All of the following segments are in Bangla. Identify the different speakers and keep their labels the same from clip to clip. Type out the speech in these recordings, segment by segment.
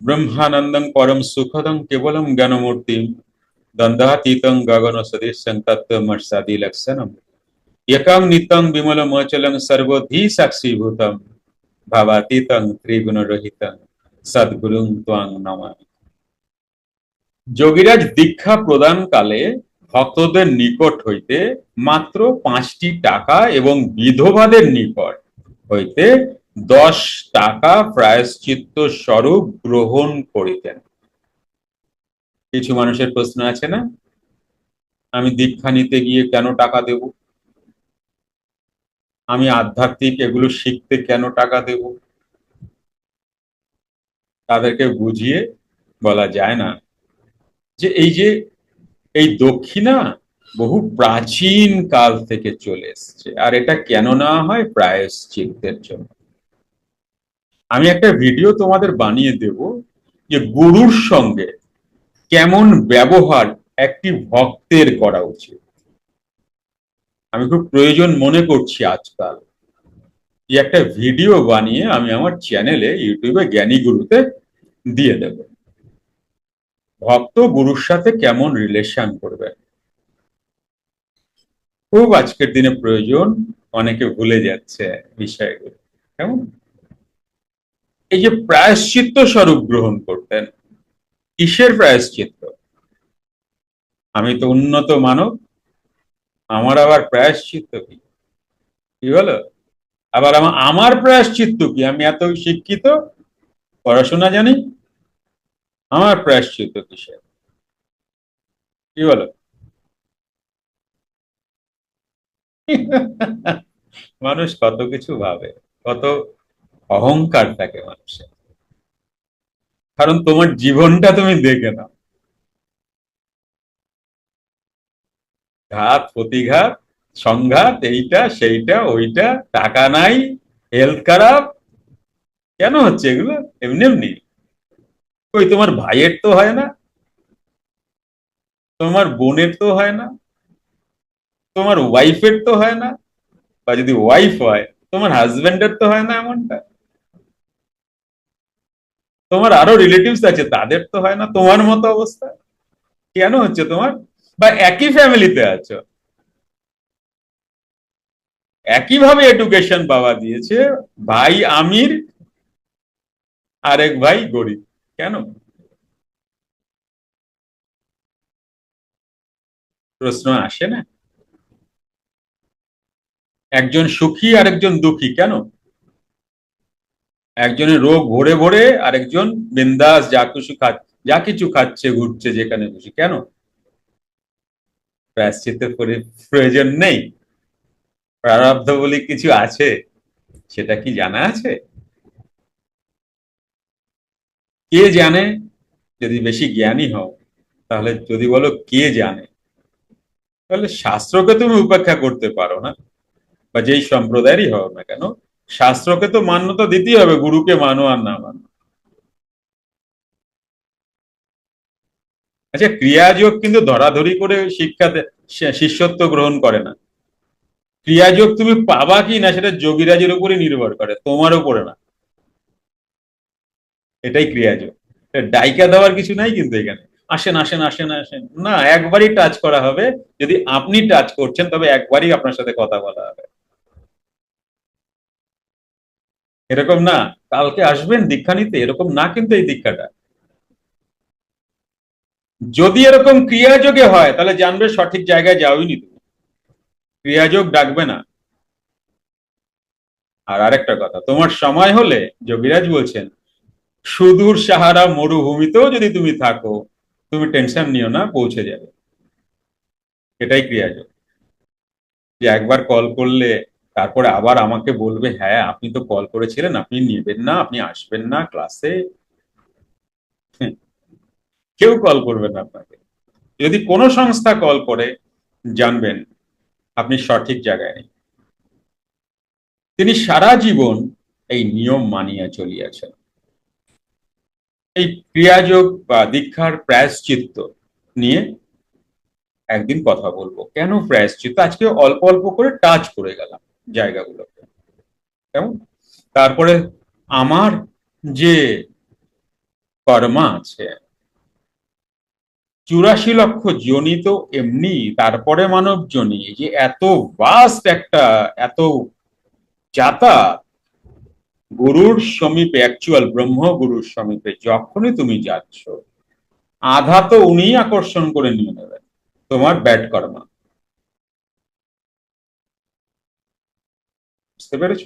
Speaker 1: ব্রহ্মানন্দং পরম সুখদং কেবলম জ্ঞানমূর্তি দ্বন্দ্বাতীতং গগন সদৃশং তত্ত্বমর্ষাদি লক্ষণম একং নিত্যং বিমলমচলং সর্বধি সাক্ষীভূতম ভাবাতীতং ত্রিগুণরহিতং সদ্গুরুং ত্বাং নমামি যোগীরাজ দীক্ষা প্রদান কালে ভক্তদের নিকট হইতে মাত্র পাঁচটি টাকা এবং বিধবাদের নিকট হইতে দশ টাকা প্রায়শ্চিত্ত স্বরূপ গ্রহণ করিতেন। কিছু মানুষের প্রশ্ন আছে না? আমি দীক্ষা নিতে গিয়ে কেন টাকা দেব? আমি আধ্যাত্মিক এগুলো শিখতে কেন টাকা দেব? তাদেরকে বুঝিয়ে বলা যায় না যে এই যে এই দক্ষিণা বহু প্রাচীন কাল থেকে চলে এসছে। আর এটা কেন নেওয়া হয়? প্রায়শ্চিত্তের জন্য। আমি একটা ভিডিও তোমাদের বানিয়ে দেব যে গুরুর সঙ্গে কেমন ব্যবহার একটি ভক্তের করা উচিত। আমি খুব প্রয়োজন মনে করছি আজকাল এই একটা ভিডিও বানিয়ে আমি আমার চ্যানেলে ইউটিউবে জ্ঞানী গুরুতে দিয়ে দেব। ভক্ত গুরুর সাথে কেমন রিলেশন করবে? খুব আজকের দিনে প্রয়োজন, অনেকে ভুলে যাচ্ছে বিষয়গুলো। কেমন? এই যে প্রায়শ্চিত্ত স্বরূপ গ্রহণ করতেন, কিসের প্রায়শ্চিত্ত? আমি তো উন্নত মানব, আমার আবার প্রায়শ্চিত্ত কি? কি বলো? আবার আমার আমার প্রায়শ্চিত্ত কি? আমি এত শিক্ষিত, পড়াশোনা জানি, আমার প্রায়শ্চিত্ত কিসের? কি বলো? মানুষ কত কিছু ভাবে, কত অহংকার থাকে মানুষের কারণ তোমার জীবনটা তুমি দেখে নাও। ঘাত, প্রতিঘাত, সংঘাত, এইটা, সেইটা, ওইটা, টাকা নাই হেলথ খারাপ। কেন হচ্ছে এগুলো? এমনি এমনি। ওই তোমার ভাইয়ের তো হয় না। তোমার বোনের তো হয় না। তোমার ওয়াইফের তো হয় না। বা যদি ওয়াইফ হয়, তোমার হাজবেন্ডের তো হয় না এমনটা। তোমার আরও রিলেটিভস আছে, তাদের তো হয় না, তোমার মতো অবস্থা। কেন হচ্ছে তোমার? বা একই ফ্যামিলিতে আছো। একইভাবে এডুকেশন পাওয়া দিয়েছে, ভাই আমির, আরেক ভাই গরিব। কেন? প্রশ্ন আসে না। একজন সুখী, আরেকজন দুঃখী। কেন? একজনের রোগ ভরে ভরে আরেকজন বিন্দাস যা কিছু খাচ্ছে যা কিছু খাচ্ছে, ঘুরছে যেখানে খুশি। কেন? প্রায়শ্চিত্তের প্রয়োজন নেই। প্রারব্ধ বলে কিছু আছে? সেটা কি জানা আছে? কে জানে? যদি বেশি জ্ঞানী হও, তাহলে যদি বলো কে জানে? তাহলে শাস্ত্রকে তুমি উপেক্ষা করতে পারো না। বা যেই সম্প্রদায়েরই হও না কেন শাস্ত্রকে তো মান্যতা দিতেই হবে, গুরুকে মানো আর না মানো। আচ্ছা ক্রিয়াযোগ কিন্তু ধরাধরি করে শিক্ষাতে শিষ্যত্ব গ্রহণ করে না। ক্রিয়াযোগ তুমি পাবা কি না, সেটা যোগীরাজের উপরে নির্ভর করে, তোমার উপরে না। এটাই ক্রিয়াযোগ। ডাইকা দেওয়ার কিছু নাই কিন্তু এখানে। আসেন আসেন আসেন আসেন। না, একবারই টাচ করা হবে। যদি আপনি টাচ করছেন, তবে একবারই আপনার সাথে কথা বলা হবে। এরকম না। কালকে আসবেন, দীক্ষা নিতে, এরকম না কিন্তু এই দীক্ষাটা। যদি এরকম ক্রিয়াযোগে হয়, তাহলে জানবে সঠিক জায়গায় যাওইনি তুমি। ক্রিয়াযোগ ডাকবে না। আর আরেকটা কথা, তোমার সময় হলে যোগীরাজ বলছেন, সুদূর সাহারা মরুভূমিতেও যদি তুমি থাকো, তুমি টেনশন নিও না, পৌঁছে যাবে। এটাই ক্রিয়াযোগ। যে একবার কল করলে তারপরে আবার আমাকে বলবে হ্যাঁ আপনি তো কল করেছিলেন, আপনি নেবেন না, আপনি আসবেন না ক্লাসে কেউ কল করবে না আপনাকে। যদি কোনো সংস্থা কল করে, জানবেন, আপনি সঠিক জায়গায় নেই। তিনি সারা জীবন এই নিয়ম মানিয়া চলিয়াছেন। এই ক্রিয়াযোগ বা দীক্ষার প্রায়শ্চিত্ত নিয়ে একদিন কথা বলব। কেন প্রায়শ্চিত্ত? আজকে অল্প অল্প করে টাচ করে গেলাম। জায়গাগুলোকে। কেমন? তারপরে আমার যে কর্মা আছে, চুরাশি লক্ষ জনি তো এমনি, তারপরে মানব জনি যে এত ভাস্ট একটা, এত যাতায়াত, গুরুর সমীপে অ্যাকচুয়াল ব্রহ্ম গুরুর সমীপে যখনই তুমি যাচ্ছ, আধা তো উনি আকর্ষণ করে নিয়ে নেবেন তোমার ব্যাট কর্মা। বুঝতে পেরেছ?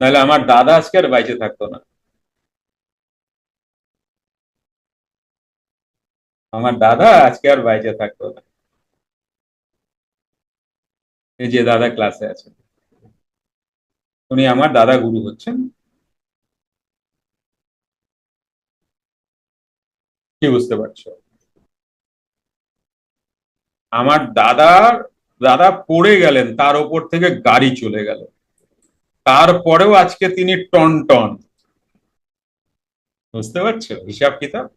Speaker 1: নাহলে আমার দাদা আজকে আর বাইচে থাকতো না। আমার দাদা আজকে আর বাইচে থাকতো না। এই যে দাদা ক্লাসে আছে। উনি আমার দাদা গুরু হচ্ছেন। কি বুঝতে পারছ? আমার দাদার দাদা পড়ে গেলেন, তার ওপর থেকে গাড়ি চলে গেল। তারপরেও আজকে তিনি টন টন। বুঝতে পারছ? হিসাব কিতাব?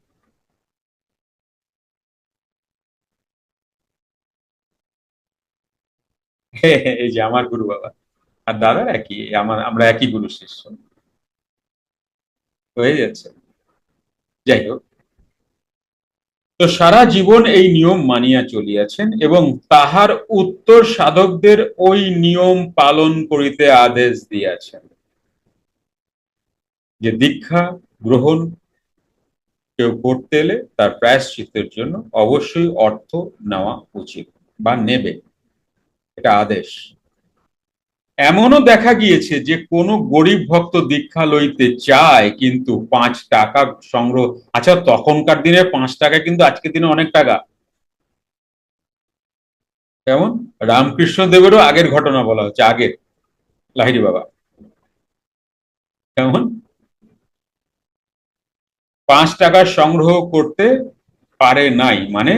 Speaker 1: এই যে আমার গুরু বাবা। আর দাদার একই, আমার, আমরা একই গুরু শিষ্য। হয়ে যাচ্ছে। যাই হোক। তো সারা জীবন এই নিয়ম মানিয়া চলিয়াছেন এবং তাহার উত্তর সাধকদের ওই নিয়ম পালন করিতে আদেশ দিয়াছেন। যে দীক্ষা গ্রহণ কেউ করতে এলে তার প্রায়শ্চিত্তের জন্য অবশ্যই অর্থ নেওয়া উচিত বা নেবে। এটা আদেশ। এমনও দেখা গিয়েছে যে কোনো গরিব ভক্ত দীক্ষা লইতে চায় কিন্তু পাঁচ টাকা সংগ্রহ আচ্ছা তখনকার দিনে পাঁচ টাকা কিন্তু আজকের দিনে অনেক টাকা। কেমন? রামকৃষ্ণ দেবেরও আগের ঘটনা বলা হচ্ছে, আগের। লাহিরি বাবা। কেমন? পাঁচ টাকা সংগ্রহ করতে পারে নাই মানে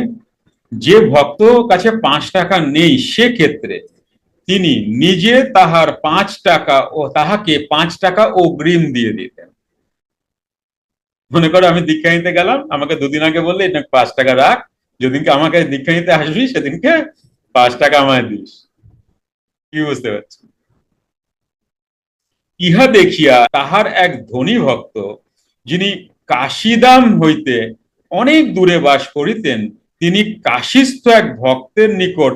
Speaker 1: যে ভক্ত কাছে পাঁচ টাকা নেই সেক্ষেত্রে তিনি নিজে তাহার পাঁচ টাকা ও তাহাকে পাঁচ টাকা অগ্রিম দিয়ে দিতেন। মনে করো আমি দীক্ষা নিতে গেলাম, আমাকে দুদিন আগে বললে, এটা পাঁচ টাকা রাখ, যেদিনকে আমাকে দীক্ষা নিতে আসবি সেদিনকে পাঁচ টাকা আমায় দিস। কি বুঝতে পারছি ইহা দেখিয়া তাহার এক ধনী ভক্ত, যিনি কাশিদাম হইতে অনেক দূরে বাস করিতেন, তিনি কাশিস্থ এক ভক্তের নিকট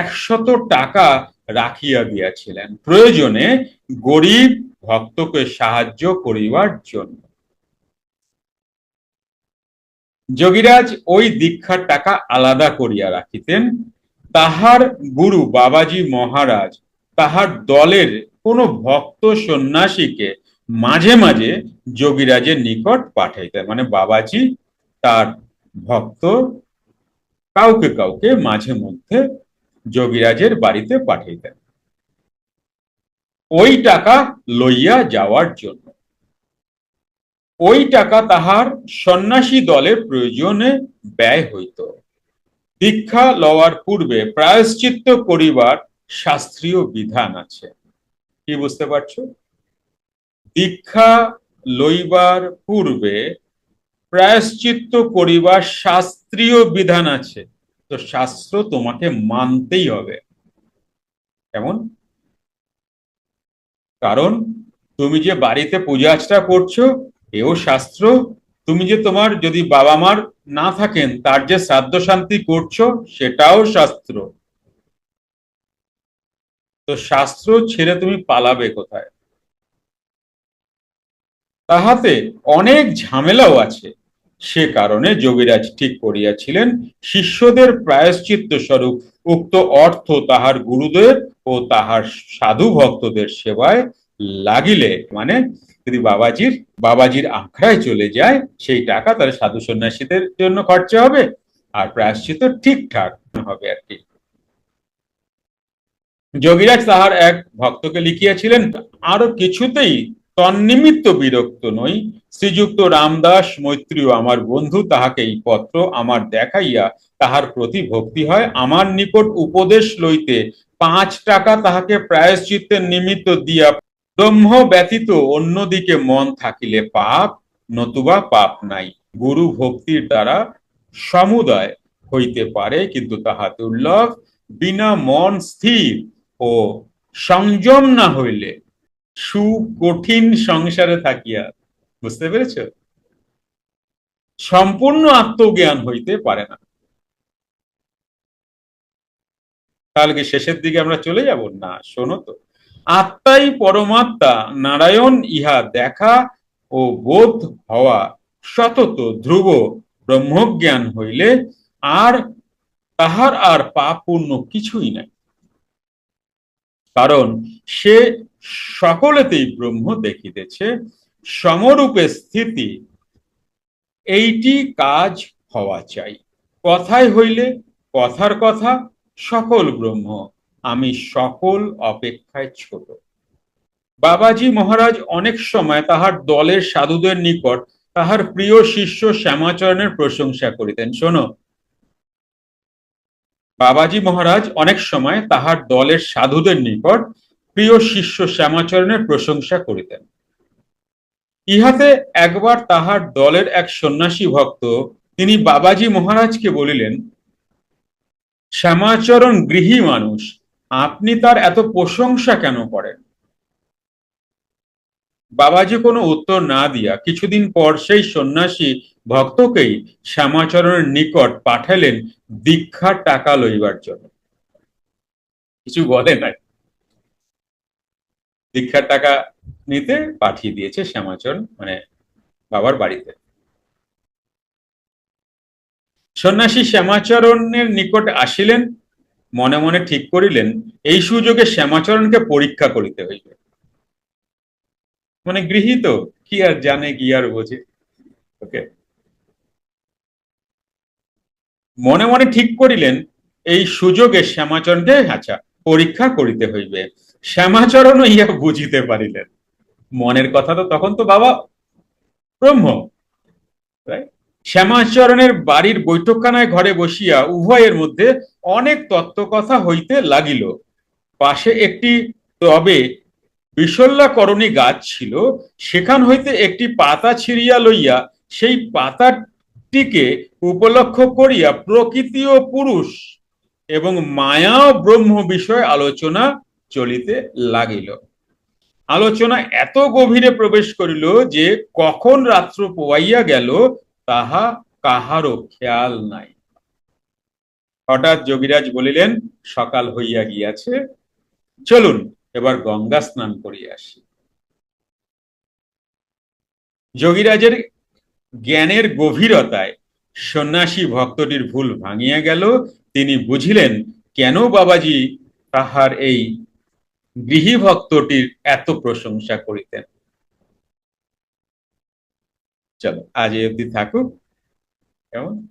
Speaker 1: একশত টাকা রাখিয়া দিয়াছিলেন। প্রয়োজনে গরিব ভক্তকে সাহায্য করিবার জন্য। যোগীরাজ ওই দীক্ষার টাকা আলাদা করিয়া রাখিতেন। তাহার গুরু বাবাজি মহারাজ তাহার দলের কোন ভক্ত সন্ন্যাসীকে মাঝে মাঝে যোগীরাজের নিকট পাঠাইতেন। মানে বাবাজি তার ভক্ত কাউকে কাউকে মাঝে মধ্যে যোগীরাজের বাড়িতে পাঠাইতেন। ওই টাকা লইয়া যাওয়ার জন্য। ওই টাকা তাহার সন্ন্যাসী দলের প্রয়োজনে ব্যয় হইত। দীক্ষা লওয়ার পূর্বে প্রায়শ্চিত্ত করিবার শাস্ত্রীয় বিধান আছে। কি বুঝতে পারছ? দীক্ষা লইবার পূর্বে প্রায়শ্চিত্ত করিবার শাস্ত্রীয় বিধান আছে। তো শাস্ত্র তোমাকে মানতেই হবে। কেমন? কারণ তুমি যে বাড়িতে পূজা আর্চনা করছ, এও শাস্ত্র। তুমি যে তোমার যদি বাবা মার না থাকেন, তার যে শ্রাদ্ধ শান্তি করছ, সেটাও শাস্ত্র। তো শাস্ত্র ছেড়ে তুমি পালাবে কোথায়? তাহাতে অনেক ঝামেলাও আছে। সে কারণে যোগীরাজ ঠিক করিয়াছিলেন, শিষ্যদের প্রায়শ্চিত্ত স্বরূপ উক্ত অর্থ তাহার গুরুদেব ও তাহার সাধু ভক্তদের সেবায় লাগিলে। মানে যদি বাবাজির বাবাজির আখড়ায় চলে যায়, সেই টাকা তার সাধু সন্ন্যাসীদের জন্য খরচা হবে আর প্রায়শ্চিত ঠিকঠাক হবে আর কি। যোগীরাজ তাহার এক ভক্তকে লিখিয়াছিলেন, আরও কিছুতেই তন্নিমিত্ত বিরক্ত নই। শ্রীযুক্ত রামদাস মৈত্রীয় আমার বন্ধু, তাহাকে এই পত্র আমার দেখাইয়া তাহার প্রতি ভক্তি হয়। আমার নিকট উপদেশ লইতে পাঁচ টাকা তাহাকে প্রায়শ্চিত্তের নিমিত্ত দিয়া ব্রহ্ম ব্যতীত অন্যদিকে মন থাকিলে পাপ, নতুবা পাপ নাই। গুরু ভক্তির দ্বারা সমুদয় হইতে পারে, কিন্তু তাহা দুর্লভ। বিনা মন স্থির ও সংযম না হইলে সুকঠিন সংসারে থাকিয়া, বুঝতে পেরেছ? সম্পূর্ণ আত্মজ্ঞান হইতে পারে না। তাহলে কি শেষের দিকে আমরা চলে যাব? না, শোনো তো। আত্মাই পরমাত্মা, নারায়ণ ইহা দেখা ও বোধ হওয়া সতত ধ্রুব ব্রহ্মজ্ঞান হইলে আর তাহার আর পাপ পূর্ণ কিছুই নাই। কারণ সে সকলেতেই ব্রহ্ম দেখিতেছে, সমরূপে স্থিতি, এইটি কাজ হওয়া চাই। কথায় হইলে কথার কথা, সকল ব্রহ্ম, আমি সকল অপেক্ষায় ছোট। বাবাজি মহারাজ অনেক সময় তাহার দলের সাধুদের নিকট তাহার প্রিয় শিষ্য শ্যামাচরণের প্রশংসা করিতেন। শোনো বাবাজি মহারাজ অনেক সময় তাহার দলের সাধুদের নিকট প্রিয় শিষ্য শ্যামাচরণের প্রশংসা করিতেন। ইহাতে একবার তাহার দলের এক সন্ন্যাসী ভক্ত তিনি বাবাজি মহারাজকে বলিলেন, শ্যামাচরণ গৃহী মানুষ, আপনি তার এত প্রশংসা কেন করেন? বাবাজি কোনো উত্তর না দিয়া কিছুদিন পর সেই সন্ন্যাসী ভক্তকেই শ্যামাচরণের নিকট পাঠালেন দীক্ষার টাকা লইবার জন্য। কিছু বলে নাই। দীক্ষার টাকা নিতে পাঠিয়ে দিয়েছে শ্যামাচরণ মানে বাবার বাড়িতে। সন্ন্যাসী শ্যামাচরণের নিকট আসিলেন, মনে মনে ঠিক করিলেন, এই সুযোগে শ্যামাচরণকে পরীক্ষা করিতে হইবে। মানে গৃহীত, কি আর জানে, কি আর বোঝে। ওকে। মনে মনে ঠিক করিলেন, এই সুযোগে শ্যামাচরণকে আচ্ছা পরীক্ষা করিতে হইবে। শ্যামাচরণও ইহা বুঝিতে পারিলেন। মনের কথা তো তখন তো বাবা ব্রহ্ম। শ্যামাচরণের বাড়ির বৈঠকখানায় ঘরে বসিয়া উভয়ের মধ্যে অনেক তত্ত্ব কথা হইতে লাগিল। পাশে একটি তবে বিশল্যাকরণী গাছ ছিল, সেখান হইতে একটি পাতা ছিঁড়িয়া লইয়া সেই পাতাটিকে উপলক্ষ করিয়া প্রকৃতি ও পুরুষ এবং মায়া ও ব্রহ্ম বিষয়ে আলোচনা চলিতে লাগিল। আলোচনা এত গভীরে প্রবেশ করিল যে কখন রাত্র পোয়াইয়া গেল তাহা কাহারও খেয়াল নাই। হঠাৎ যোগীরাজ বলিলেন, সকাল হইয়া গিয়াছে, চলুন এবার গঙ্গা স্নান করিয়া আসি। যোগীরাজের জ্ঞানের গভীরতায় সন্ন্যাসী ভক্তটির ভুল ভাঙিয়া গেল। তিনি বুঝিলেন, কেন বাবাজি তাহার এই গৃহী ভক্তটির এত প্রশংসা করিতেন? চলো, আজ অব্দি থাকুক। কেমন?